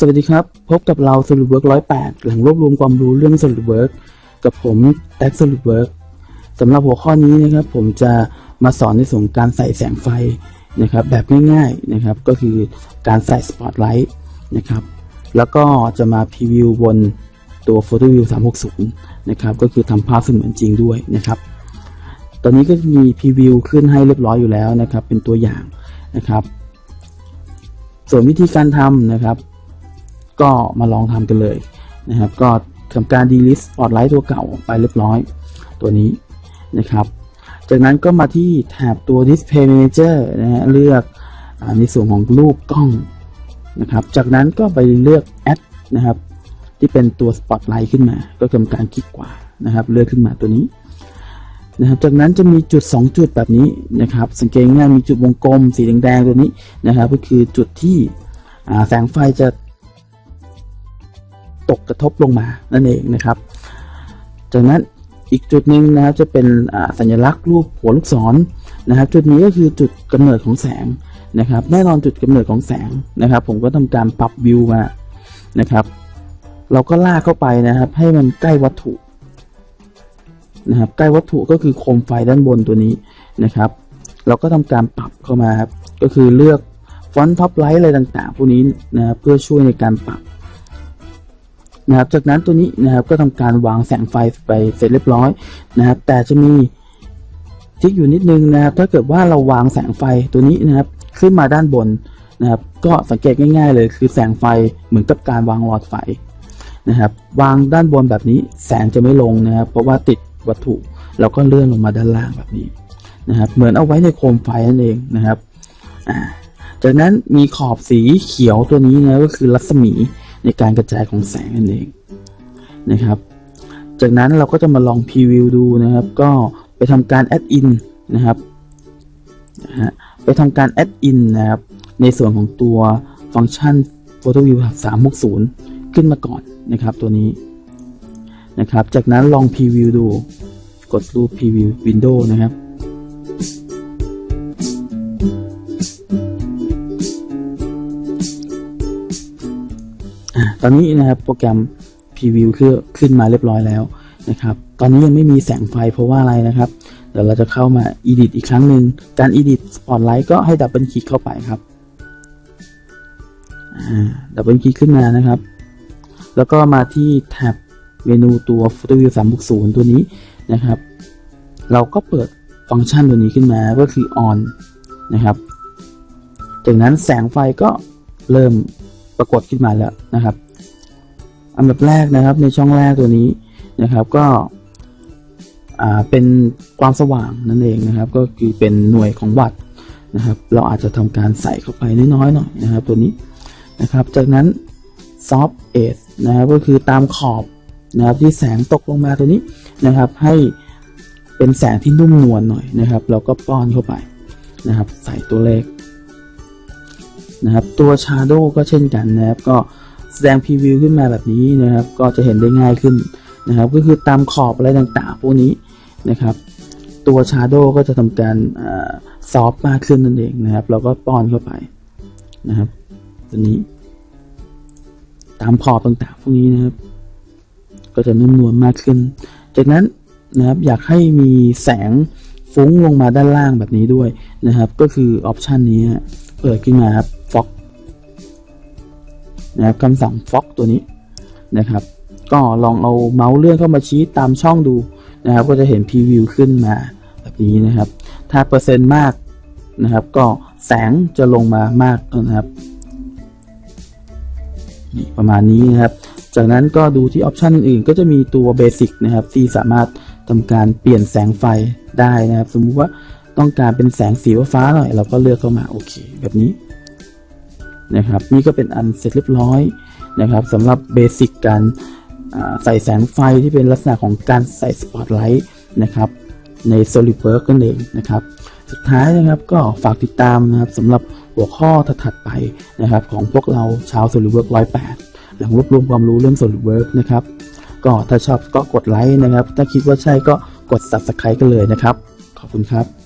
สวัสดีครับ พบกับเรา SolidWorks 108หลังรวบรวมความรู้เรื่อง SolidWorks กับผมแท็ก SolidWorks สำหรับหัวข้อนี้นะครับ ผมจะมาสอนในส่วนการใส่แสงไฟนะครับ แบบง่ายๆนะครับ ก็คือการใส่ Spotlight นะครับ แล้วก็จะมาพรีวิวบนตัว PhotoView 360 นะครับ ก็คือทำภาพเสมือนจริงด้วยนะครับ ตอนนี้ก็มีพรีวิวขึ้นให้เรียบร้อยอยู่แล้วนะครับ เป็นตัวอย่างนะครับ ส่วนวิธีการทำนะครับ ก็มาลองทำกันเลยนะครับ ก็ทำการ delete spotlight ตัวเก่าไปเรียบร้อย ตัวนี้นะครับ จากนั้นก็มาที่แถบตัว display manager นะฮะเลือกอในส่วนของรูปกล้องนะครับ จากนั้นก็ไปเลือก add นะครับ ที่เป็นตัว spotlight ขึ้นมา ก็ทำการคลิกขวานะครับ เลือกขึ้นมาตัวนี้นะครับจากนั้นจะมีจุด 2 จุดแบบนี้นะครับ สังเกตง่ายมีจุดวงกลมสีแดงๆตัวนี้นะครับ ก็คือจุดที่แสงไฟจะ ตกกระทบลงมานั่นเองนะครับ จากนั้นอีกจุดหนึ่งนะครับจะเป็นสัญลักษณ์รูปหัวลูกศรนะครับ จุดนี้ก็คือจุดกำเนิดของแสงนะครับ แน่นอนจุดกำเนิดของแสงนะครับ ผมก็ทำการปรับวิวมานะครับ เราก็ลากเข้าไปนะครับ ให้มันใกล้วัตถุนะครับใกล้วัตถุก็คือโคมไฟด้านบนตัวนี้นะครับ เราก็ทำการปรับเข้ามาครับก็คือเลือกฟอนต์ท็อปไลท์อะไรต่างๆ พวกนี้นะครับเพื่อช่วยในการปรับ นะครับจากนั้นตัวนี้นะครับก็ทำการวางแสงไฟไปเสร็จเรียบร้อยนะครับ แต่จะมีทิกอยู่นิดนึงนะครับ ถ้าเกิดว่าเราวางแสงไฟตัวนี้นะครับ ขึ้นมาด้านบนนะครับ ก็สังเกตง่าย ๆ เลย คือแสงไฟเหมือนกับการวางหลอดไฟนะครับ วางด้านบนแบบนี้แสงจะไม่ลงนะครับ เพราะว่าติดวัตถุเราก็เลื่อนลงมาด้านล่างแบบนี้นะครับ เหมือนเอาไว้ในโคมไฟนั่นเองนะครับจากนั้นมีขอบสีเขียวตัวนี้นะก็คือรัศมี ในการกระจายของแสงนั่นเองนะครับ จากนั้นเราก็จะมาลองพรีวิวดูนะครับ ก็ไปทำการแอดอินนะครับไปทำการแอดอินนะครับ ในส่วนของตัวฟังก์ชัน Photo View 360 ขึ้นมาก่อนนะครับ ตัวนี้นะครับ จากนั้นลองพรีวิวดู กดรูปพรีวิววินโดว์นะครับ อะตอนนี้นะครับโปรแกรมพรีวิวคือขึ้นมาเรียบร้อยแล้วนะครับ ตอนนี้ยังไม่มีแสงไฟเพราะว่าอะไรนะครับ เดี๋ยวเราจะเข้ามา Edit อีกครั้งหนึ่งการ Edit Spotlight ก็ให้ดับเบิลคลิกเข้าไปครับดับเบิลคลิกขึ้นมานะครับ แล้วก็มาที่แท็บเมนูตัว Photo View 360 ตัวนี้นะครับ เราก็เปิดฟังก์ชันตัวนี้ขึ้นมาก็คือ on นะครับ จากนั้นแสงไฟก็เริ่มปรากฏขึ้นมาแล้วนะครับ อันดับแรกนะครับในช่องแรกตัวนี้นะครับก็เป็นความสว่างนั่นเองนะครับ ก็คือเป็นหน่วยของวัตต์นะครับ เราอาจจะทำการใส่เข้าไปน้อยๆหน่อยนะครับ ตัวนี้นะครับ จากนั้น soft edge นะครับก็คือตามขอบนะครับที่แสงตกลงมาตัวนี้นะครับ ให้เป็นแสงที่นุ่มนวลหน่อยนะครับ เราก็ป้อนเข้าไปนะครับ ใส่ตัวเลขนะครับ ตัว Shadow ก็เช่นกันนะครับก็ แสดงพรีวิวขึ้นมาแบบนี้นะครับ ก็จะเห็นได้ง่ายขึ้นนะครับ ก็คือตามขอบอะไรต่างๆ พวกนี้นะครับ ตัว Shadow ก็จะทำการซอฟมากขึ้นนั่นเองนะครับ เราก็ป้อนเข้าไปนะครับ ตัวนี้ ตามขอบต่างๆ พวกนี้นะครับ ก็จะนุ่มนวลมากขึ้น จากนั้นนะครับอยากให้มีแสงฟุ้งลงมาด้านล่างแบบนี้ด้วยนะครับ ก็คือออปชันนี้เปิดขึ้นมาครับ Fox นะครับคำสั่ง Fox ตัวนี้นะครับ ก็ลองเอาเมาส์เลื่อนเข้ามาชี้ตามช่องดูนะครับ ก็จะเห็นพรีวิวขึ้นมาแบบนี้นะครับ ถ้าเปอร์เซ็นต์มากนะครับ ก็แสงจะลงมามากนะครับประมาณนี้นะครับ จากนั้นก็ดูที่ออปชันอื่นๆก็จะมีตัวเบสิกนะครับที่สามารถทำการเปลี่ยนแสงไฟได้นะครับ สมมุติว่าต้องการเป็นแสงสีฟ้าหน่อย เราก็เลือกเข้ามาโอเค แบบนี้ นะครับนี่ก็เป็นอันเสร็จเรียบร้อยนะครับสำหรับเบสิกการใส่แสงไฟที่เป็นลักษณะของการใส่สปอตไลท์นะครับใน SolidWorks นั่นเองนะครับ สุดท้ายนะครับก็ฝากติดตามนะครับสำหรับหัวข้อถัดไปนะครับของพวกเราชาว SolidWorks 108 หลังรวบรวมความรู้เรื่อง SolidWorks นะครับก็ถ้าชอบก็กดไลค์นะครับ ถ้าคิดว่าใช่ก็กด Subscribe กันเลยนะครับ ขอบคุณครับ